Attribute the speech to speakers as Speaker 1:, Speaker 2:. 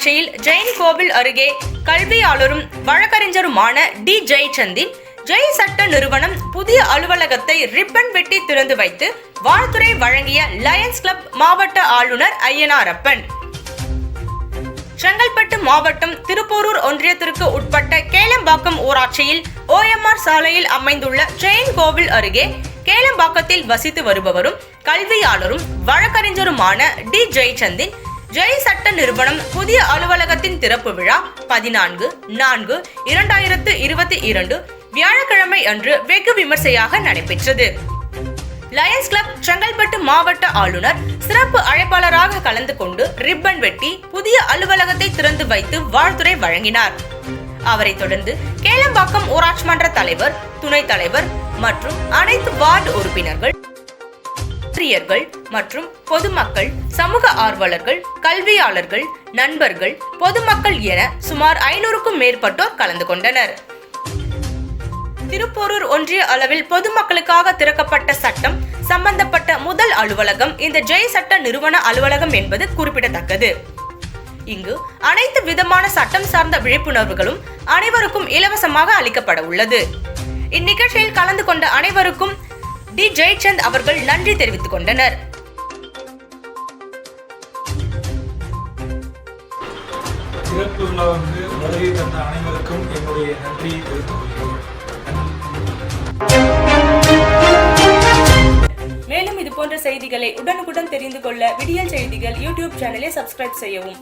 Speaker 1: ஊராட்சியில் ஜெயின் கோவில் அருகே கல்வியாளரும் வழக்கறிஞருமான டி ஜெயச்சந்தின் ஜெய் சட்ட நிறுவனம் புதிய அலுவலகத்தை ரிப்பன் வெட்டி திறந்து வைத்து வாழ்த்துறை வழங்கிய லயன்ஸ் கிளப் மாவட்ட ஆளுநர் ஐயனாரப்பன். செங்கல்பட்டு மாவட்டம் திருப்போரூர் ஒன்றியத்திற்கு உட்பட்ட கேளம்பாக்கம் ஊராட்சியில் ஓஎம்ஆர் சாலையில் அமைந்துள்ள ஜெயின் கோவில் அருகே கேளம்பாக்கத்தில் வசித்து வருபவரும் கல்வியாளரும் வழக்கறிஞருமான டி ஜெயச்சந்தின் ஜெய் சட்ட நிறுவனம் புதிய அலுவலகத்தின் திறப்பு விழா பதினான்கு நான்கு இரண்டாயிரத்து இருபத்தி இரண்டு வியாழக்கிழமை அன்று வெகு விமர்சையாக நடைபெற்றது. லயன்ஸ் கிளப் செங்கல்பட்டு மாவட்ட ஆளுநர் சிறப்பு அழைப்பாளராக கலந்து கொண்டு ரிப்பன் வெட்டி புதிய அலுவலகத்தை திறந்து வைத்து வாழ்த்துரை வழங்கினார். அவரைத் தொடர்ந்து கேளம்பாக்கம் ஊராட்சி மன்ற தலைவர் துணைத் தலைவர் மற்றும் அனைத்து வார்டு உறுப்பினர்கள் ஆசிரியர்கள் மற்றும் பொதுமக்கள் சமூக ஆர்வலர்கள் கல்வியாளர்கள் நண்பர்கள் பொதுமக்கள் என சுமார் ஐநூறுக்கும் மேற்பட்டோர் கலந்து கொண்டனர். திருப்போரூர் ஒன்றிய அளவில் பொதுமக்களுக்காக திறக்கப்பட்ட சட்டம் சம்பந்தப்பட்ட முதல் அலுவலகம் இந்த ஜெய் சட்ட நிறுவன அலுவலகம் என்பது குறிப்பிடத்தக்கது. இங்கு அனைத்து விதமான சட்டம் சார்ந்த விழிப்புணர்வுகளும் அனைவருக்கும் இலவசமாக அளிக்கப்பட உள்ளது. இந்நிகழ்ச்சியில் கலந்து கொண்ட அனைவருக்கும் டி ஜெயச்சந்த் அவர்கள் நன்றி தெரிவித்துக் கொண்டனர்.
Speaker 2: சிறப்பு விழாவுக்கு வருகை தந்த அனைவருக்கும் என்னுடைய நன்றியை தெரிவித்துக் கொள்கிறேன்.
Speaker 1: மேலும் இது போன்ற செய்திகளை உடனுக்குடன் தெரிந்து கொள்ள விடியல் செய்திகள் யூடியூப் சேனலை சப்ஸ்கிரைப் செய்யவும்.